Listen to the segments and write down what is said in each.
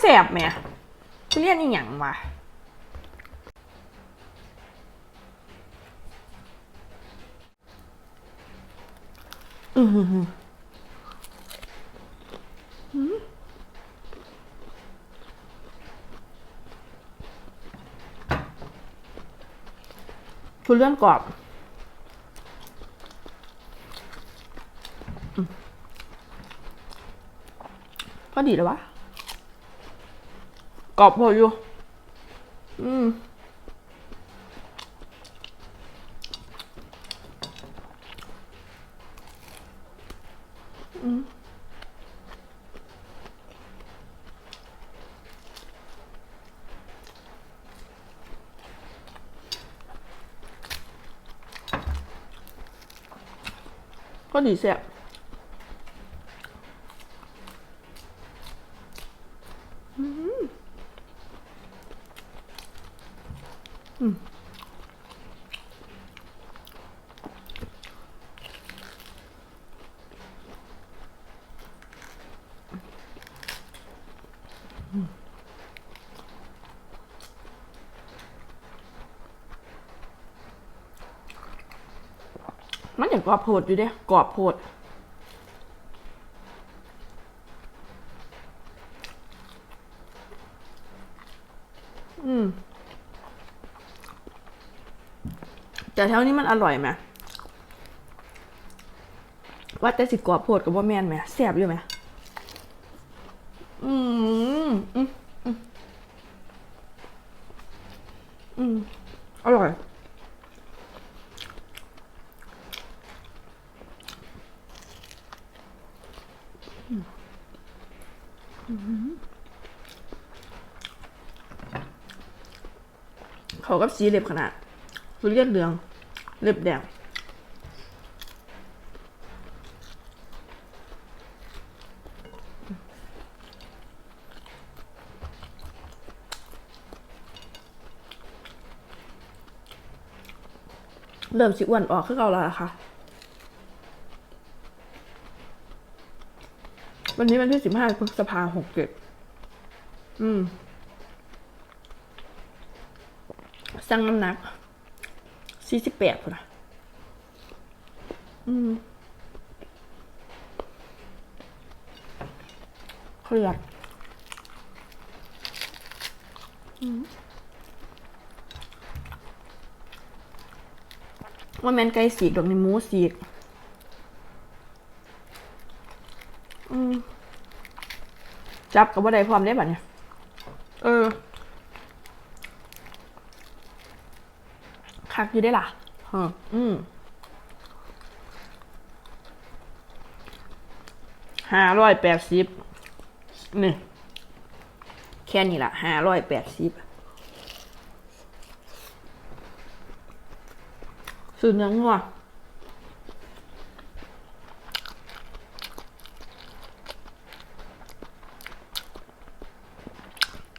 แสบแม่ทุเรียนอีหยังวะอือหือหือหืมทุเรียนกรอบอพอดีแล้ววะ กรอบพออยู่ อืมอืมก็ดีแซ่บ มันอย่างกรอบโพดอยู่เด้กรอบโพดอืมแต่แถวนี้มันอร่อยไหมว่าแต่สิกรอบโพดกับว่าแมนไหมแซ่บอยู่ไหมอืมอืมอืมอร่อย เขากับสีเล็บขนาดทุเรียนเหลือง เล็บแดงเริ่มสิอ้วนออกคือเก่าแล้วค่ะ วันนี้วันที่สิบห้าพฤษภาหกเจ็ดอืม สั่งน้ำหนักสี่สิบแปดพุ่นนะอืมเครียดอืมว่าแมนไก่สีกดอกในหมูสีกอืมจับกับว่าได้พร้อมได้บัดเนี่ย เออ คักอยู่ได้ล่ะฮะอืมห้าร้อยแปดสิบนี่แค่นี้ละห้าร้อยแปดสิบซื้อเนื้องัว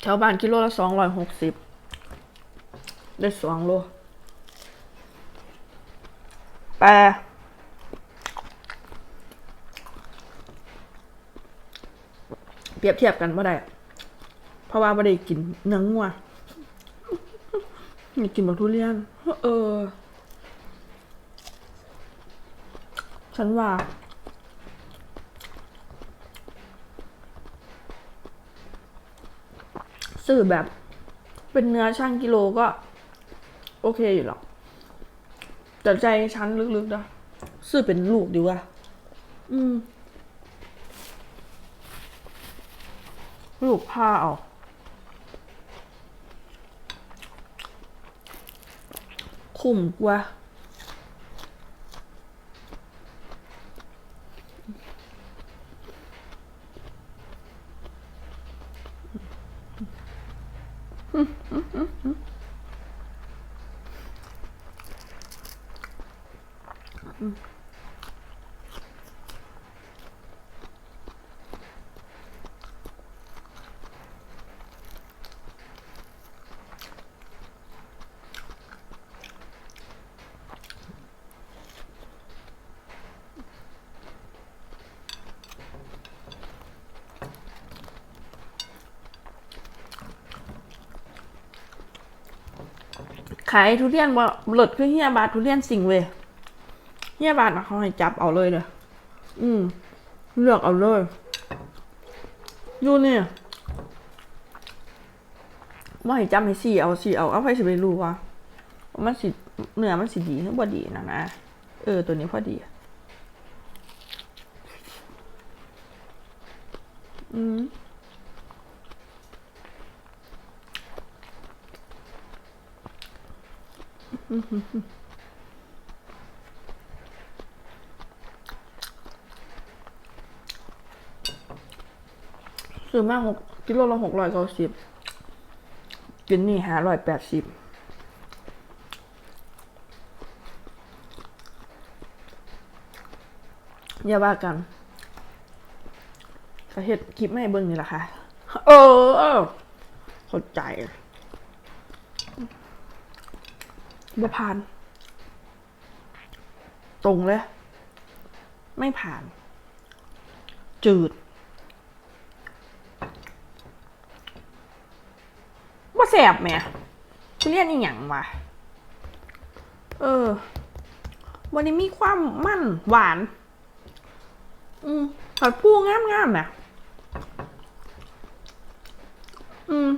แถวบ้านกิโลละสองร้อยหกสิบได้สองโล แต่เปรียบเทียบกันว่าได้ เพราะว่าไม่ได้กินเนื้องัวอยากกินบักทุเรียน เออ ฉันว่า สื่อแบบ เป็นเนื้อช่างกิโลก็ โอเคอยู่หรอก แต่ใจฉันลึกๆนะซื้อเป็นลูกดีกว่า อืม ลูกผ้าเอาคุ้มกว่า ขายทุเรียนว่หลดขึ้นเฮียบาททุเรียนสิงเว้ เฮียบาทนะเขาให้จับเอาเลยเลยอืม เลือกเอาเลยอยู่เนี่ยว่าให้จำให้สี่เอาสี่เอาเอาไปสิไปรู้ว่ามันสิเนื้อมันสิดีหรือบ่ดีนะนะเออ ตัวนี้พอดี อืม ซื้อมาหกกิโลละหกร้อยเก้าสิบกินนี่ห้าร้อยแปดสิบอย่าว่ากันก็เฮ็ดคลิปไม่ให้เบิ่งนี่แหละค่ะเออเออเข้าใจบ่ผ่าน ตรงเลย ไม่ผ่าน จืด ว่าแส บแหม่ทุเรียนอีหยังวะเออ วันนี้มีความมั่นหวาน อืมผัดผู้งามงามๆนะอืม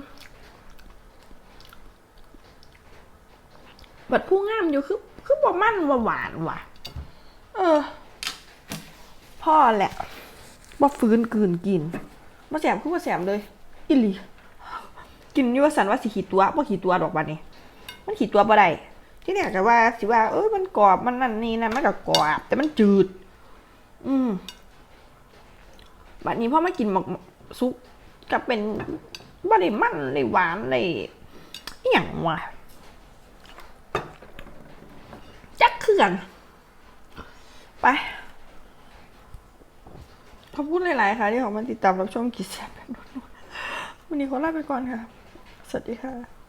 ผัดผู้งามอยู่คือ คือบ่มั่นว่าหวานว่ะ เออ พ่อแหละบ่ฟื้นกืนกินบ่แสบคือบ่แสบเลย อิลี กินอยู่ว่าสันว่าสิขีตัวบ่ขีตัวดอกบัดนี้ มันขีตัวบ่ได้ที่แรกก็ว่าสิว่า เอ้ยมันกรอบมันนั่นนี่นะมันก็กรอบแต่มันจืด อืมบัดนี้พ่อมากินหมกซุปก็เป็นบ่ได้มันได้หวานได้อหย่างวะจักคือนไปขอบคุณหลาย ๆ ค่ะ ที่ออกมาติดตามรับชมกิจแซ่บวันนี้ขอลาไปก่อนค่ะ สวัสดีค่ะ